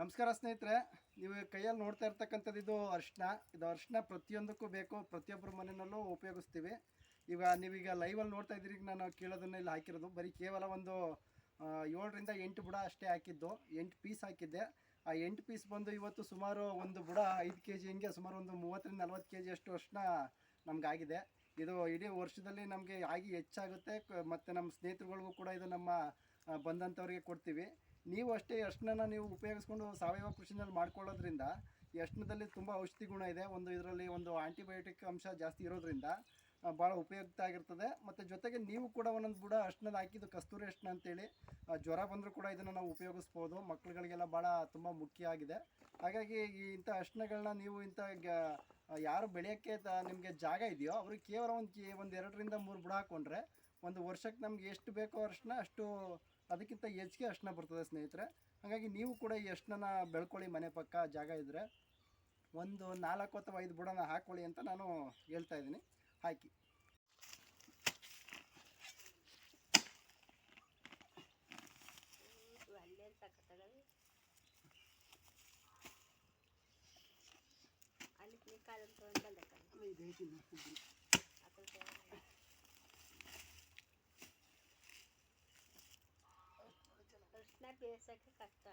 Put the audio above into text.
ನಮಸ್ಕಾರ ಸ್ನೇಹಿತರೆ, ನೀವು ಕೈಯಲ್ಲಿ ನೋಡ್ತಾ ಇರ್ತಕ್ಕಂಥದ್ದು ಇದು ಅರ್ಶಿನ ಇದು ಅರ್ಶಿನ ಪ್ರತಿಯೊಂದಕ್ಕೂ ಬೇಕು, ಪ್ರತಿಯೊಬ್ಬರ ಮನೆಯಲ್ಲೂ ಉಪಯೋಗಿಸ್ತೀವಿ. ಈಗ ನೀವೀಗ ಲೈವಲ್ಲಿ ನೋಡ್ತಾ ಇದ್ದೀರಿ ನಾನು ಕೇಳೋದನ್ನ ಇಲ್ಲಿ ಹಾಕಿರೋದು. ಬರೀ ಕೇವಲ ಒಂದು ಏಳರಿಂದ ಎಂಟು ಬುಡ ಅಷ್ಟೇ ಹಾಕಿದ್ದು. ಎಂಟು ಪೀಸ್ ಹಾಕಿದ್ದೆ. ಆ ಎಂಟು ಪೀಸ್ ಬಂದು ಇವತ್ತು ಸುಮಾರು ಒಂದು ಬುಡ ಐದು ಕೆ ಜಿ ಹಿಂಗೆ ಸುಮಾರು ಒಂದು ಮೂವತ್ತರಿಂದ ನಲ್ವತ್ತು ಕೆ ಜಿ ಅಷ್ಟು ಅರ್ಶಿನ ನಮಗಾಗಿದೆ. ಇದು ಇಡೀ ವರ್ಷದಲ್ಲಿ ನಮಗೆ ಆಗಿ ಹೆಚ್ಚಾಗುತ್ತೆ. ಮತ್ತು ನಮ್ಮ ಸ್ನೇಹಿತರುಗಳಿಗೂ ಕೂಡ ಇದು ನಮ್ಮ ಬಂದಂಥವ್ರಿಗೆ ಕೊಡ್ತೀವಿ. ನೀವು ಅಷ್ಟೇ ಅರ್ಶಿನ ನೀವು ಉಪಯೋಗಿಸ್ಕೊಂಡು ಸಾವಯವ ಕೃಷಿನಲ್ಲಿ ಮಾಡ್ಕೊಳ್ಳೋದ್ರಿಂದ ಈ ಅರ್ಶಿನದಲ್ಲಿ ತುಂಬ ಔಷಧಿ ಗುಣ ಇದೆ. ಒಂದು ಇದರಲ್ಲಿ ಒಂದು ಆಂಟಿಬಯೋಟಿಕ್ ಅಂಶ ಜಾಸ್ತಿ ಇರೋದ್ರಿಂದ ಭಾಳ ಉಪಯುಕ್ತ ಆಗಿರ್ತದೆ. ಮತ್ತು ಜೊತೆಗೆ ನೀವು ಕೂಡ ಒಂದೊಂದು ಬುಡ ಅರ್ಶಿನದ ಹಾಕಿದ್ದು ಕಸ್ತೂರಿ ಅಷ್ಟನ ಅಂತೇಳಿ ಜ್ವರ ಬಂದರೂ ಕೂಡ ಇದನ್ನು ನಾವು ಉಪಯೋಗಿಸ್ಬೋದು. ಮಕ್ಕಳುಗಳಿಗೆಲ್ಲ ಭಾಳ ತುಂಬ ಮುಖ್ಯ ಆಗಿದೆ. ಹಾಗಾಗಿ ಈ ಇಂಥ ಅರ್ಶಿನಗಳನ್ನ ನೀವು ಇಂಥ ಯಾರು ಬೆಳೆಯೋಕ್ಕೆ ನಿಮಗೆ ಜಾಗ ಇದೆಯೋ, ಅವ್ರಿಗೆ ಕೇವಲ ಒಂದು ಒಂದು ಎರಡರಿಂದ ಮೂರು ಬುಡ ಹಾಕ್ಕೊಂಡ್ರೆ ಒಂದು ವರ್ಷಕ್ಕೆ ನಮ್ಗೆ ಎಷ್ಟು ಬೇಕೋ ಅಷ್ಟನ್ನ ಅಷ್ಟು ಅದಕ್ಕಿಂತ ಹೆಚ್ಚಿಗೆ ಅಷ್ಟನ್ನ ಬರ್ತದೆ ಸ್ನೇಹಿತರೆ. ಹಾಗಾಗಿ ನೀವು ಕೂಡ ಈ ಬೆಳ್ಕೊಳ್ಳಿ ಮನೆ ಪಕ್ಕ ಜಾಗ ಇದ್ದರೆ ಒಂದು ನಾಲ್ಕು ಅಥವಾ ಐದು ಬುಡನ ಹಾಕ್ಕೊಳ್ಳಿ ಅಂತ ನಾನು ಹೇಳ್ತಾ ಇದ್ದೀನಿ. ಹಾಕಿ. ಅಲ್ಲಿ నాకు వేసాక కట్ట